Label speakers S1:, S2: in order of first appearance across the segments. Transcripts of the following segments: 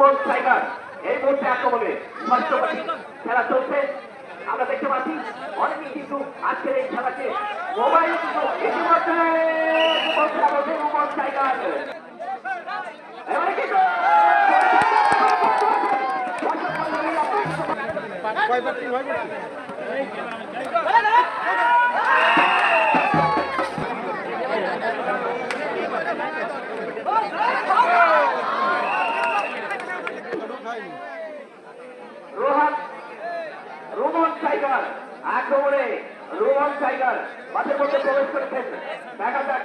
S1: Rumon tiger এই মুহূর্তে আক্রমণে খেলা চলছে আমরা দেখতে পাচ্ছি অনেকেই কিন্তু আজকের এই খেলাকে মোবাইল ইতিমধ্যে
S2: হয়
S1: রোহান রোমন টাইগার আক্রমণে রোমন টাইগার মাঠের মধ্যে প্রবেশ করেছেন দেখা যাক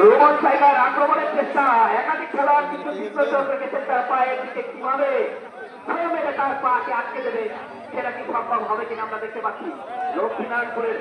S1: রোমন টাইগার আক্রমণের চেষ্টা একাধিক খেলোয়াড় কিন্তু বিশ্বচন্দ্র গেছেন তার পায়ের দিকে কীভাবে মেরে তার পাকে আটকে দেবে। সেটা কি সম্ভব হবে কিনা আমরা দেখতে পাচ্ছি। লক্ষ্মীনারায়ণপুরের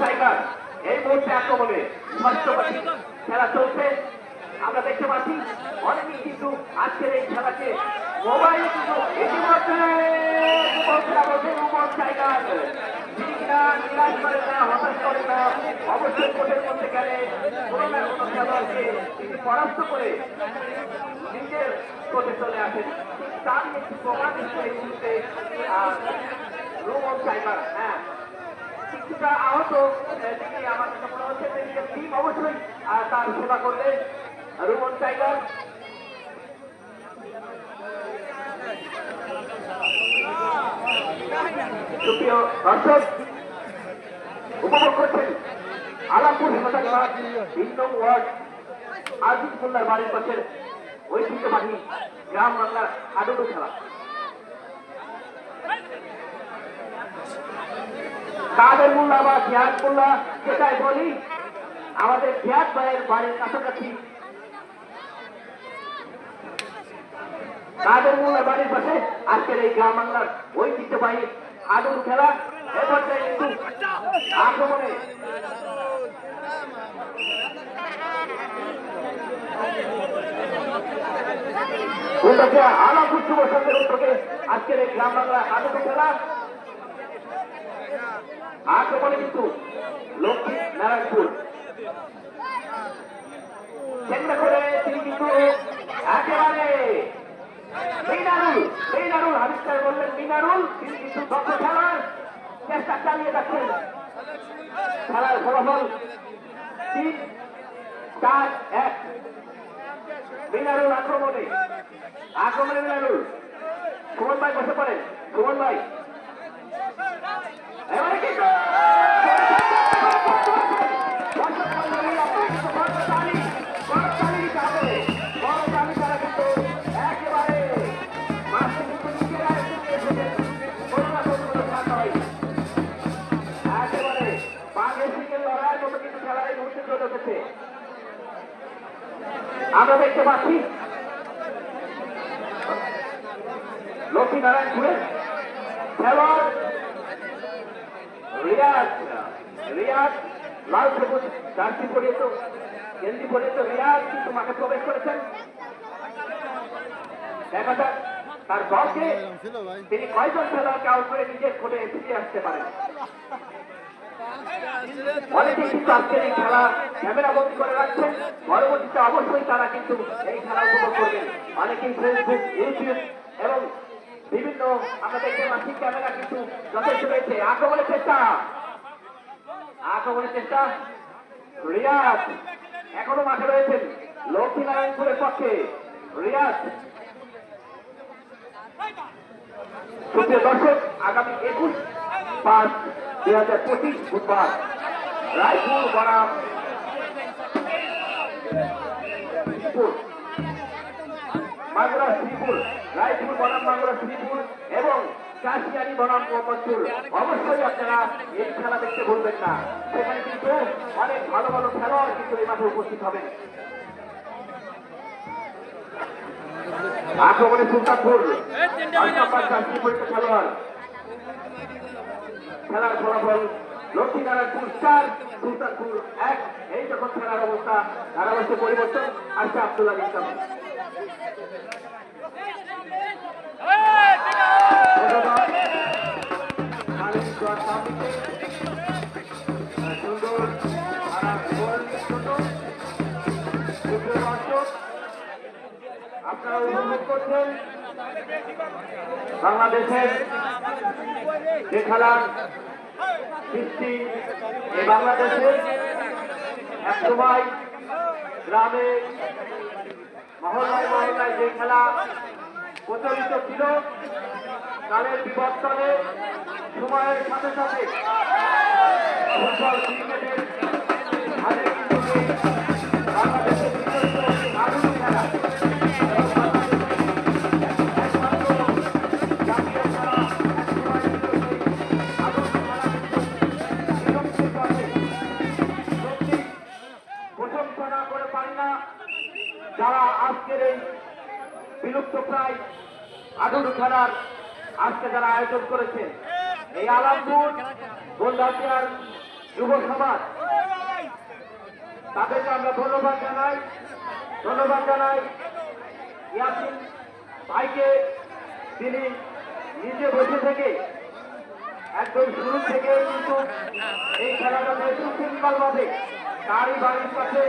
S1: টাইগার এই মুহূর্তে আক্রমণে খেলা চলছে। আমরা দেখতে পাচ্ছি, অনেকেই কিন্তু আজকের এই খেলাকে মোবাইল কিন্তু ইতিমধ্যে রুমন খেলা অবশ্যই কোর্টের মধ্যে গেলে কোনো না কোনো খেলোয়াড়কে তিনি করে নিজের কোর্টে চলে আসেন তার একটি প্রমাণ হিসেবে মুহূর্তে রুমন টাইগার হ্যাঁ। কিছুটা আহত তিনি আমার মনে হচ্ছে টিম অবশ্যই তার সেবা করবে রুমন টাইগার সুপ্রিয় দর্শক বাড়ির পাশের ঐতিহ্যবাহী গ্রাম বাংলার হাডুডু বা জিয়াদ মোল্লা যেটাই বলি, আমাদের জিয়াদ ভাইয়ের বাড়ির কাছাকাছি। কাদের মোল্লার বাড়ির পাশে আজকের এই গ্রাম বাংলার ঐতিহ্যবাহী আদুর খেলা এ পর্যায়ে কিন্তু আক্রমণে। উল্লেখে আলাপুর যুব সংঘের উদ্যোগে আজকের এই গ্রাম বাংলা আদুর খেলা। আক্রমণে কিন্তু লক্ষ্মী নারায়ণপুর। কেন্দ্র করে তিনি কিন্তু একেবারে মিনারুল মিনারুল আবিষ্কার মিনারুল তিনি কিন্তু দক্ষ খেলার চেষ্টা চালিয়ে যাচ্ছেন। খেলার ফলাফল তিন, চার, এক। মিনারুল আক্রমণে। আক্রমণে মিনারুল। সুমন ভাই বসে পড়েন। সুমন ভাই। এবারে কিন্তু আমরা দেখতে পাচ্ছি। লক্ষ্মীনারায়ণপুরে খেলোয়াড় রিয়াজ রিয়াজ লাল সবুজ জার্সি পরিহিত গেঞ্জি পরিহিত রিয়াজ কিন্তু মাঠে প্রবেশ করেছেন। দেখা যাক তার দলকে তিনি কয়জন খেলোয়াড়কে আউট করে নিজের কোর্টে ফিরে আসতে পারেন। অনেকেই কিন্তু আজকের এই খেলা ক্যামেরা বন্দি করে পরবর্তীতে অবশ্যই তারা কিন্তু এই খেলা উপভোগ অনেকেই ফেসবুক, ইউটিউব এবং বিভিন্ন আমরা দেখতে পাচ্ছি ক্যামেরা কিন্তু যথেষ্ট রয়েছে। আক্রমণের চেষ্টা। আক্রমণের চেষ্টা। রিয়াজ এখনও মাঠে রয়েছেন লক্ষ্মীনারায়ণপুরের পক্ষে। রিয়াজ। দর্শক, আগামী একুশ পাঁচ দুই হাজার পঁচিশ বুধবার রায়পুর বনাম শ্রীপুর, মাগুরা শ্রীপুর, রায়পুর বনাম মাগুরা শ্রীপুর এবং কাশিয়ারি বনাম মোহাম্মদপুর অবশ্যই আপনারা এই খেলা দেখতে ভুলবেন না। সেখানে কিন্তু অনেক ভালো ভালো খেলোয়াড় কিন্তু এই মাঠে উপস্থিত হবেন। আক্রমণে সুলতানপুর খেলোয়াড়। খেলার ফলাফল লক্ষ্মীনারায়ণপুর চার, সুলতানপুর এক। এই যখন খেলার অবস্থা ধারাভাষ্য পরিবর্তন আসছে আব্দুল্লাহ ইসলাম আপনারা উপভোগ করছেন বাংলাদেশের যে খেলার সৃষ্টি এই বাংলাদেশের এক সময় গ্রামে মহল্লায় মহল্লায় যে খেলা প্রচলিত ছিল, কালের বিবর্তনে সময়ের সাথে সাথে ফুটবল ক্রিকেটের হাতে আয়োজন করেছে এই আলামপুর গোলদাতিয়ার যুব সমাজ। তাদেরকে আমরা ধন্যবাদ জানাই। ধন্যবাদ জানাই ইয়াসিন ভাইকে। তিনি নিজে বসে থেকে, একদম শুরু থেকে কিন্তু এই খেলাটাতে সুশৃঙ্খলভাবে তারই বাড়ির কাছে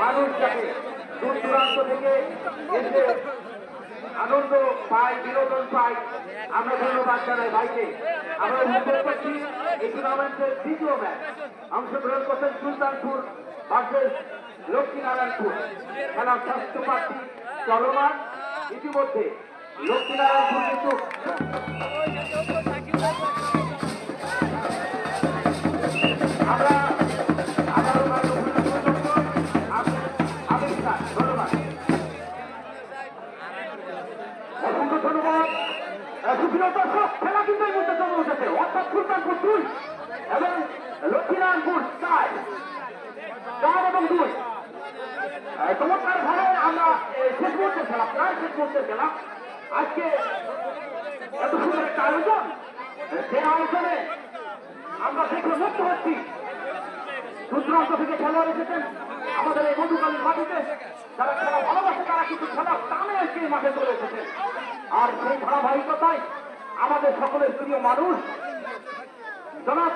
S1: মানুষ যাতে দূর দূরান্ত থেকে এসে আনন্দ পাই বিনোদন পাই আমরা ধন্যবাদ জানাই ভাইকে। আমরা উপভোগ করছি এই টুর্নামেন্টের দ্বিতীয় ম্যাচ অংশগ্রহণ করছেন সুলতানপুর ভার্সেস লক্ষ্মীনারায়ণপুর। খেলার স্বাস্থ্য প্রার্থী চলমান ইতিমধ্যে লক্ষ্মীনারায়ণপুর কিন্তু আমরা আহ, সুপ্রিয় দর্শক খেলা কিন্তু এই মুহূর্তে চলে উঠেছে। অর্থাৎ সুলতানপুর দুই এবং লক্ষ্মীনারায়ণপুর চার। চার এবং দুই। চমৎকার ভাবে আমরা শেষ মুহূর্তে খেলা প্রায় শেষ মুহূর্তে খেলা। আজকে এত সুন্দর একটা আয়োজন যে আয়োজনে আমরা দেখে মুক্ত হচ্ছি। দূরান্ত থেকে খেলোয়াড় এসেছেন আমাদের এই মধুকালীর মাটিতে। যারা খেলা ভালোবাসে তারা কিন্তু খেলা টানে এসে এই মাঠে চলে এসেছেন আর সেই ধারাবাহিকতায় আমাদের সকলের প্রিয় মানুষ, জনাব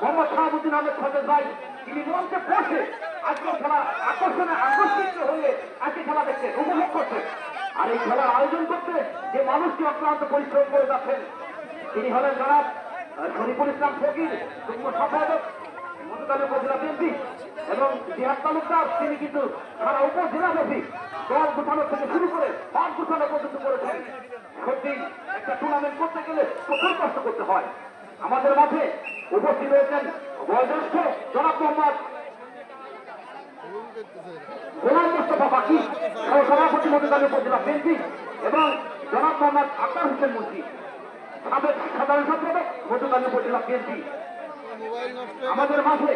S1: মোহাম্মদ শাহাবুদ্দিন আহমেদ সতেজ ভাই, তিনি মঞ্চে বসে আজকে খেলা আকর্ষণে আকর্ষিত হয়ে আজকে খেলা দেখছেন, উপভোগ করছেন। আর এই খেলার আয়োজন করতে যে মানুষটি অক্লান্ত পরিশ্রম করে যাচ্ছেন, তিনি হলেন জনাব শরীফুল ইসলাম ফকির, যুগ্ম সম্পাদক মধুকালী উপজেলা বিএনপি এবং জিহাদ তালুকদার। তিনি কিন্তু সারা উপজেলা ব্যাপী দল গুছানো থেকে শুরু করে সব গুছানো পর্যন্ত করেছেন। সত্যি একটা টুর্নামেন্ট করতে গেলে প্রচুর কষ্ট করতে হয়। আমাদের মাঝে উপস্থিত রয়েছেন বয়োজ্যেষ্ঠ জনাব মোহাম্মদ এবং আক্তার আমাদের মাঝে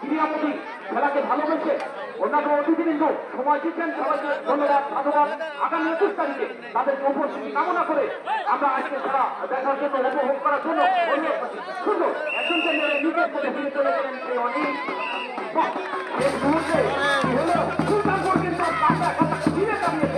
S1: ক্রীড়ামন্ত্রী খেলাকে ভালোবেসে অন্যান্য অতিথিবৃন্দ সময় দিচ্ছেন। সবাইকে ধন্যবাদ, সাধুবাদ। আগামী একুশ তারিখে তাদেরকে উপস্থিতি কামনা করে আমরা আজকে খেলা দেখার জন্য উপভোগ করার জন্য সেই অনেক শেষ মুহূর্তে সুলতানপুর কিন্তু দাঁড়িয়েছে।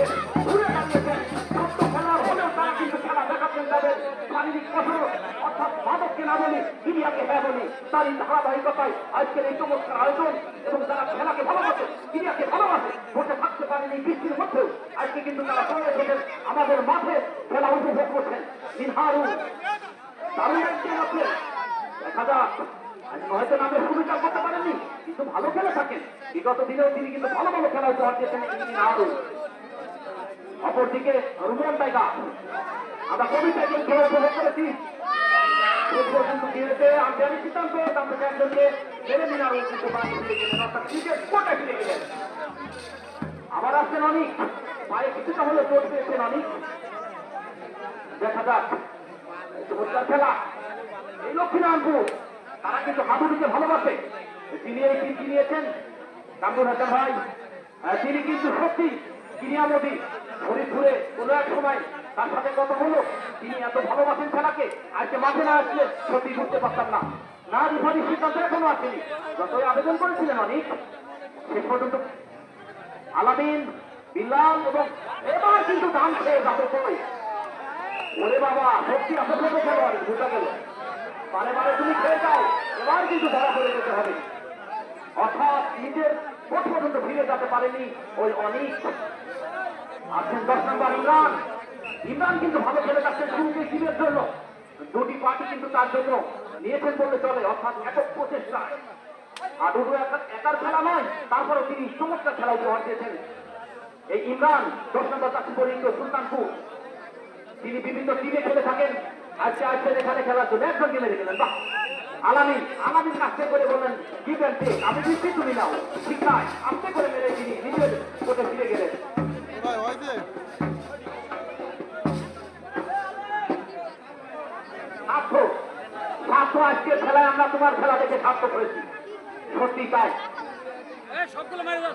S1: বলি ক্রিয়াকে হ্যাঁ বলি তার এই ধারাবাহিকতায় আজকের এই চমৎকার আয়োজন এবং যারা খেলাকে ভালোবাসে ক্রিয়াকে ভালোবাসে বসে থাকতে পারেন এই বৃষ্টির মধ্যেও, আজকে কিন্তু তারা চলে এসেছেন আমাদের মাঠে খেলা উপভোগ করছেন। নিহারু দারুণ আছে। দেখা যাক হয়তো নামের করতে কিন্তু ভালো খেলে থাকেন। বিগত দিনেও তিনি কিন্তু ভালো ভালো খেলা উপহার দিয়েছেন অপরদিকে রুমন টাইগার আমরা কবিতা একজন খেলা উপভোগ করেছি। আমরা একজনকে মেরে নিন আরও গেলেন আবার আসছেন অনেক পায়ে কিছুটা হলে চোট পেয়েছেন অনেক দেখা যাক চমৎকার খেলা এই লক্ষ্মীনারায়ণপুর তারা কিন্তু হাবুড়িকে ভালোবাসে তিনি এই টিমটি নিয়েছেন কামরুল হাসান ভাই তিনি কিন্তু সত্যি ক্রিয়ামতি ফরিদপুরে কোনো এক সময় তার সাথে কথা হলো তিনি এত ভালোবাসেন খেলাকে, আজকে মাঠে না আসলে সত্যি বুঝতে পারতাম না। না রিফারির সিদ্ধান্ত এখনও আসেনি। যতই আবেদন করেছিলেন অনেক, শেষ পর্যন্ত আলামিন, বিল্লাল এবং এবার কিন্তু ধান খেয়ে যাবে কই? ওরে বাবা, সত্যি আসলে খেলোয়াড়, বোঝা গেল। বারে বারে তুমি খেয়ে যাও, এবার কিন্তু ধরা পড়ে যেতে হবে। অর্থাৎ নিজের কোট পর্যন্ত ফিরে যেতে পারেনি ওই অনেক। আছেন দশ নম্বর ইমরান। ইমরান কিন্তু ভালো খেলে যাচ্ছেন শুরুকে টিমের জন্য। দুটি পার্টি কিন্তু তার জন্য নিয়েছেন বললে চলে, অর্থাৎ একক প্রচেষ্টা আর দুটো একার খেলা নয় তারপরে তিনি চমৎকার খেলা উপহার দিয়েছেন। এই ইমরান দশ নম্বর চাকরি পরিচিত সুলতানপুর। তিনি বিভিন্ন টিমে খেলে থাকেন। আজকে আজকে এখানে খেলার জন্য একজনকে মেরে গেলেন বাহ! আলামিন আলামিন কাছে করে বললেন কি আমি দিচ্ছি তুমি নাও। নাই আস্তে করে মেরে তিনি নিজের কোটে ফিরে গেলেন। সার্থ আজকের খেলায় আমরা তোমার খেলা দেখে সার্থ করেছি সত্যি তাই।
S3: সবগুলো মারি
S2: ভাই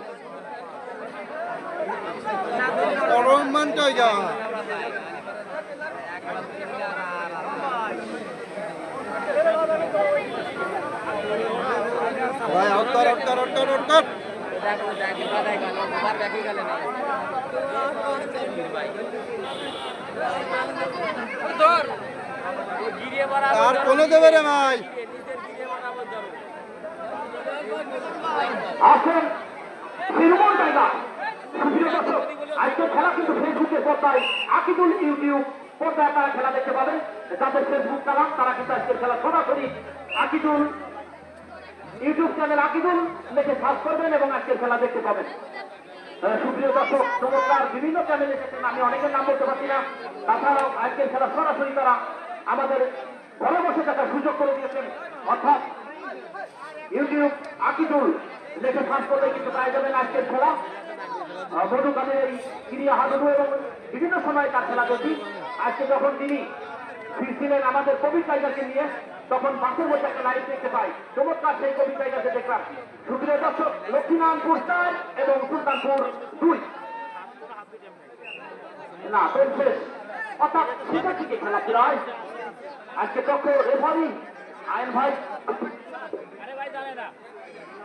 S3: ধর।
S2: আর কোনে দেবে রে ভাই।
S1: আসেন, নির্মল জায়গা। আজকের খেলা কিন্তু ফেসবুকের পর্দায় আকিদুল ইউটিউব পর্দায় তারা খেলা দেখতে পাবেন। যাদের ফেসবুক চালান, তারা কিন্তু আজকের খেলা সরাসরি আকিদুল ইউটিউব চ্যানেল আকিদুল লিখে সার্চ করবেন এবং আজকের খেলা দেখতে পাবেন। সুপ্রিয় দর্শক, চমৎকার বিভিন্ন চ্যানেল এসেছেন আমি অনেকের নাম বলতে পারছি না। তাছাড়াও আজকের খেলা সরাসরি তারা আমাদের ঘরে বসে থাকার সুযোগ করে দিয়েছেন। অর্থাৎ ইউটিউব আকিদুল লেখে সার্চ করলে কিন্তু পাওয়া যাবেন আজকের খেলা। আহ, মধুকানের এই ক্রিয়া হাডুডু এবং বিভিন্ন সময় তার খেলা দেখি। আজকে যখন তিনি ফিরছিলেন আমাদের কবি টাইগারকে নিয়ে তখন পাশের মধ্যে একটা লাইভ দেখতে পাই। চমৎকার সেই কবি টাইগারকে দেখলাম। সুপ্রিয় দর্শক লক্ষ্মীনারায়ণপুর চার এবং সুলতানপুর দুই। না শেষ। অর্থাৎ সেটা থেকে খেলা কি নয় আজকে পক্ষ রেফারি আইন ভাই।
S3: আরে ভাই জানে না।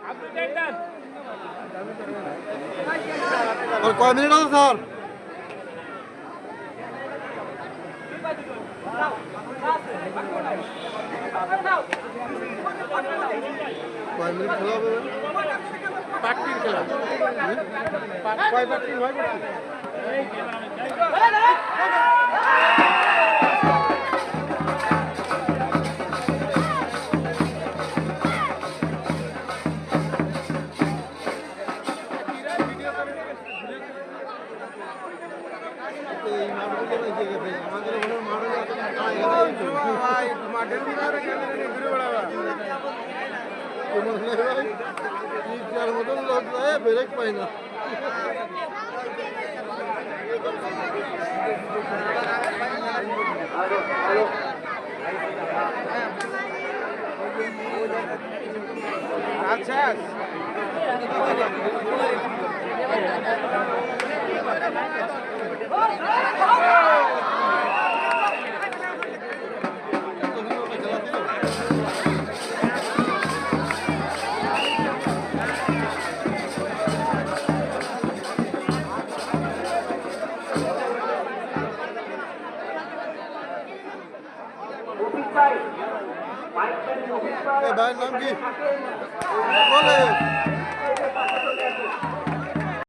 S3: আপনি
S2: কয় মিনিট আছে স্যার? কয় মিনিট খেলা হবে? পার্টির খেলা। কয় পার্টি হয়? মাঠের ভিতরে ঘুরে বেড়াবা ইচ্ছার মতন লোক যায় ব্রেক পাই না
S1: হ্যালো হ্যালো
S2: আচ্ছা
S1: অফিস
S2: নাম কি?